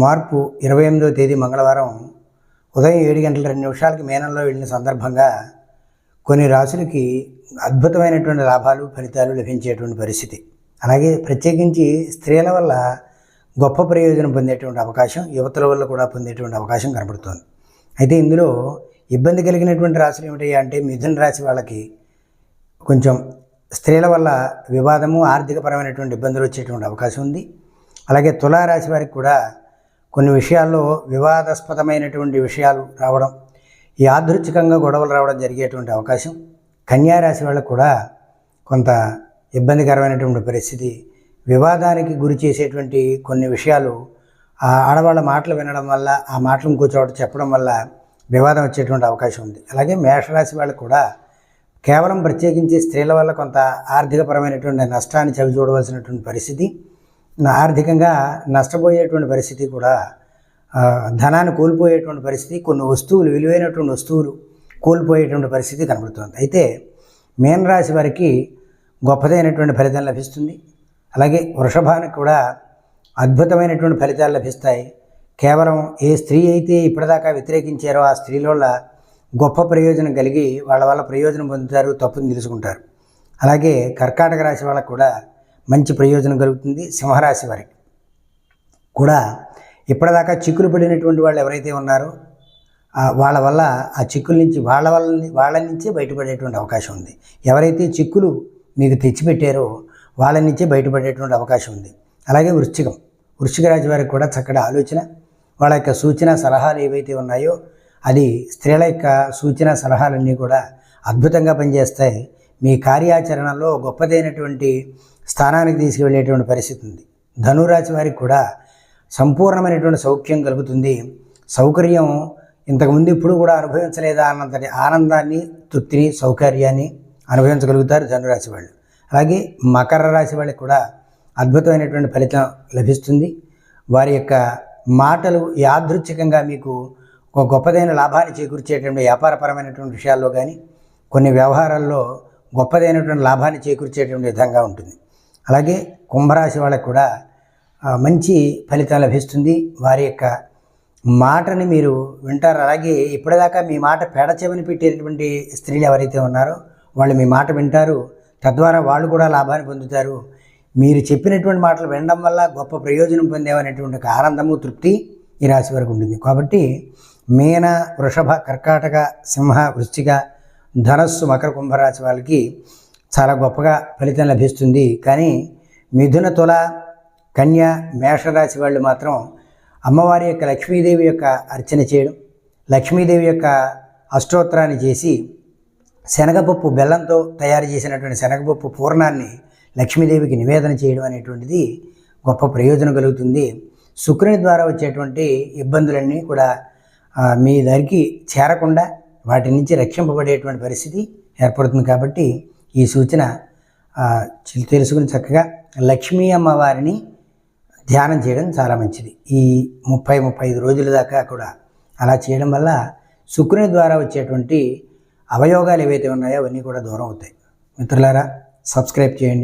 మార్పు ఇరవై ఎనిమిదో తేదీ మంగళవారం ఉదయం ఏడు గంటల రెండు నిమిషాలకి మేనంలో వెళ్ళిన సందర్భంగా కొన్ని రాశులకి అద్భుతమైనటువంటి లాభాలు ఫలితాలు లభించేటువంటి పరిస్థితి. అలాగే ప్రత్యేకించి స్త్రీల వల్ల గొప్ప ప్రయోజనం పొందేటువంటి అవకాశం యువతల వల్ల కూడా పొందేటువంటి అవకాశం కనబడుతోంది. అయితే ఇందులో ఇబ్బంది కలిగినటువంటి రాశులు ఏమిటయ్యా అంటే మిథున రాశి వాళ్ళకి కొంచెం స్త్రీల వల్ల వివాదము ఆర్థికపరమైనటువంటి ఇబ్బందులు వచ్చేటువంటి అవకాశం ఉంది. అలాగే తులారాశి వారికి కూడా కొన్ని విషయాల్లో వివాదాస్పదమైనటువంటి విషయాలు రావడం ఈ యాదృచ్ఛికంగా గొడవలు రావడం జరిగేటువంటి అవకాశం. కన్యారాశి వాళ్ళకు కూడా కొంత ఇబ్బందికరమైనటువంటి పరిస్థితి. వివాదానికి గురి చేసేటువంటి కొన్ని విషయాలు ఆ ఆడవాళ్ళ మాటలు వినడం వల్ల ఆ మాటలు ఇంకో చోట చెప్పడం వల్ల వివాదం వచ్చేటువంటి అవకాశం ఉంది. అలాగే మేషరాశి వాళ్ళకు కూడా కేవలం ప్రత్యేకించి స్త్రీల వల్ల కొంత ఆర్థికపరమైనటువంటి నష్టాన్ని చవి చూడవలసినటువంటి పరిస్థితి. ఆర్థికంగా నష్టపోయేటువంటి పరిస్థితి కూడా ధనాన్ని కోల్పోయేటువంటి పరిస్థితి కొన్ని వస్తువులు విలువైనటువంటి వస్తువులు కోల్పోయేటువంటి పరిస్థితి కనబడుతుంది. అయితే మీనరాశి వారికి గొప్పదైనటువంటి ఫలితం లభిస్తుంది. అలాగే వృషభానికి కూడా అద్భుతమైనటువంటి ఫలితాలు లభిస్తాయి. కేవలం ఏ స్త్రీ అయితే ఇప్పటిదాకా వ్యతిరేకించారో ఆ స్త్రీలోళ్ళ గొప్ప ప్రయోజనం కలిగి వాళ్ళ వల్ల ప్రయోజనం పొందుతారు తప్పుని తెలుసుకుంటారు. అలాగే కర్కాటక రాశి వాళ్ళకు కూడా మంచి ప్రయోజనం కలుగుతుంది సింహరాశి వారికి. కూడా ఇప్పటిదాకా చిక్కులు పడినటువంటి వాళ్ళు ఎవరైతే ఉన్నారో వాళ్ళ వల్ల ఆ చిక్కుల నుంచి వాళ్ళ వల్ల వాళ్ళ నుంచే బయటపడేటువంటి అవకాశం ఉంది. ఎవరైతే చిక్కులు మీకు తెచ్చిపెట్టారో వాళ్ళ నుంచే బయటపడేటువంటి అవకాశం ఉంది. అలాగే వృశ్చికం. వృశ్చిక రాశి వారికి కూడా చక్కటి ఆలోచన వాళ్ళ యొక్క సూచన సలహాలు ఏవైతే ఉన్నాయో అది స్త్రీల యొక్క సూచన సలహాలన్నీ కూడా అద్భుతంగా పనిచేస్తాయి. మీ కార్యాచరణలో గొప్పదైనటువంటి స్థానానికి తీసుకువెళ్ళేటువంటి పరిస్థితి ఉంది. ధనురాశి వారికి కూడా సంపూర్ణమైనటువంటి సౌఖ్యం కలుగుతుంది. సౌకర్యం ఇంతకుముందు ఇప్పుడు కూడా అనుభవించలేదా అన్నంతటి ఆనందాన్ని తృప్తిని సౌకర్యాన్ని అనుభవించగలుగుతారు ధనురాశి వాళ్ళు. అలాగే మకర రాశి వాళ్ళకి కూడా అద్భుతమైనటువంటి ఫలితం లభిస్తుంది. వారి యొక్క మాటలు యాదృచ్ఛికంగా మీకు ఒక గొప్పదైన లాభాన్ని చేకూర్చేటువంటి వ్యాపారపరమైనటువంటి విషయాల్లో కానీ కొన్ని వ్యవహారాల్లో గొప్పదైనటువంటి లాభాన్ని చేకూర్చేటువంటి విధంగా ఉంటుంది. అలాగే కుంభరాశి వాళ్ళకు కూడా మంచి ఫలితం లభిస్తుంది. వారి యొక్క మాటని మీరు వింటారు. అలాగే ఇప్పటిదాకా మీ మాట పేడ పెట్టేటువంటి స్త్రీలు ఎవరైతే ఉన్నారో వాళ్ళు మీ మాట వింటారు. తద్వారా వాళ్ళు కూడా లాభాన్ని పొందుతారు. మీరు చెప్పినటువంటి మాటలు వినడం వల్ల గొప్ప ప్రయోజనం పొందేవనేటువంటి ఒక ఆనందము తృప్తి ఈ రాశి వరకు ఉంటుంది. కాబట్టి మీన వృషభ కర్కాటక సింహ వృశ్చిక ధనస్సు మకర కుంభరాశి వాళ్ళకి చాలా గొప్పగా ఫలితం లభిస్తుంది. కానీ మిథున తుల కన్య మేషరాశి వాళ్ళు మాత్రం అమ్మవారి యొక్క లక్ష్మీదేవి యొక్క అర్చన చేయడం లక్ష్మీదేవి యొక్క అష్టోత్తరాన్ని చేసి శనగపప్పు బెల్లంతో తయారు చేసినటువంటి శనగపప్పు పూర్ణాన్ని లక్ష్మీదేవికి నివేదన చేయడం అనేటువంటిది గొప్ప ప్రయోజనం కలుగుతుంది. శుక్రుని ద్వారా వచ్చేటువంటి ఇబ్బందులన్నీ కూడా మీ దగ్గరికి చేరకుండా వాటి నుంచి రక్షింపబడేటువంటి పరిస్థితి ఏర్పడుతుంది కాబట్టి ఈ సూచన తెలుసుకుని చక్కగా లక్ష్మీ అమ్మవారిని ధ్యానం చేయడం చాలా మంచిది. ఈ ముప్పై ముప్పై ఐదు రోజుల దాకా కూడా అలా చేయడం వల్ల శుక్రుని ద్వారా వచ్చేటువంటి అవయోగాలు ఏవైతే ఉన్నాయో అవన్నీ కూడా దూరం అవుతాయి. మిత్రులారా సబ్స్క్రైబ్ చేయండి.